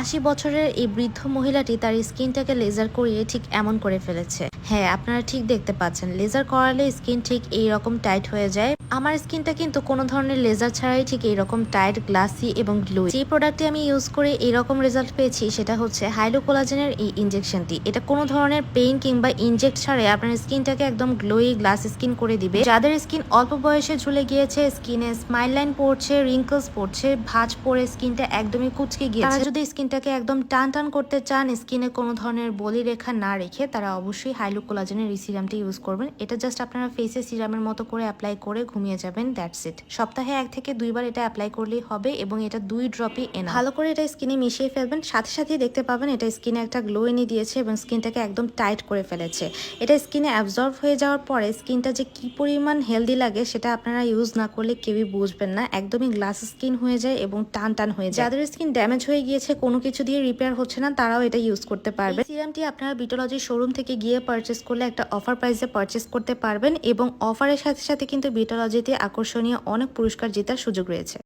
আশি বছরের এই বৃদ্ধ মহিলাটি তার স্কিনটাকে লেজার করিয়ে ঠিক এমন করে ফেলেছে। হ্যাঁ আপনারা ঠিক দেখতে পাচ্ছেন। লেজার করালে স্কিন ঠিক এই রকম টাইট হয়ে যায়। আমার স্কিনটা কিন্তু কোনো ধরনের লেজার ছাড়াই ঠিক এইরকম টাইট, গ্লাসি এবং গ্লো যে প্রোডাক্টটি আমি ইউজ করে এইরকম রেজাল্ট পেয়েছি, সেটা হচ্ছে হাইলো কোলাজেনের এই ইনজেকশনটি। এটা কোনো ধরনের পেইন কিংবা ইনজেক্ট ছাড়াই আপনার স্কিনটাকে একদম গ্লোই, গ্লাস স্কিন করে দিবে। যাদের স্কিন অল্প বয়সে ঝুলে গিয়েছে, স্কিনে স্মাইল লাইন পড়ছে, রিঙ্কলস পড়ছে, ভাঁজ পড়ে স্কিনটা একদমই কুচকে গিয়েছে। যদি স্কিনটাকে একদম টান টান করতে চান, স্কিনে কোনো ধরনের বলি রেখা না রেখে তারা অবশ্যই হাইলো কোলাজেনের এই সিরামটি ইউজ করবেন। এটা জাস্ট আপনারা ফেসে সিরামের মতো করে অ্যাপ্লাই করে ঘুমিয়ে যাবেন দ্যাটস ইট সপ্তাহে এক থেকে দুইবার এটা অ্যাপ্লাই করলেই হবে এবং এটা দুই ড্রপই এনা ভালো করে এটা স্কিনে মিশিয়ে ফেলবেন, সাথে সাথে দেখতে পাবেন এটা স্কিনে একটা গ্লো এনে দিয়েছে এবং স্কিনটাকে একদম টাইট করে ফেলেছে। এটা স্কিনে অ্যাবজর্ব হয়ে যাওয়ার পরে স্কিনটা যে কি পরিমাণ হেলদি লাগে সেটা আপনারা ইউজ না করলে কেউই বুঝবেন না। একদমই গ্লাস স্কিন হয়ে যায় এবং টান টান হয়ে যায়। যাদের স্কিন ড্যামেজ হয়ে গিয়েছে, কোনো কিছু দিয়ে রিপেয়ার হচ্ছে না, তারাও এটা ইউজ করতে পারবে। সিরামটি আপনারা বিটোলজি শোরুম থেকে গিয়ে পারচেস করলে একটা অফার প্রাইসে পারচেস করতে পারবেন এবং অফারের সাথে সাথে কিন্তু বিটোলজিতে আকর্ষণীয় অনেক পুরস্কার জেতার সুযোগ রয়েছে।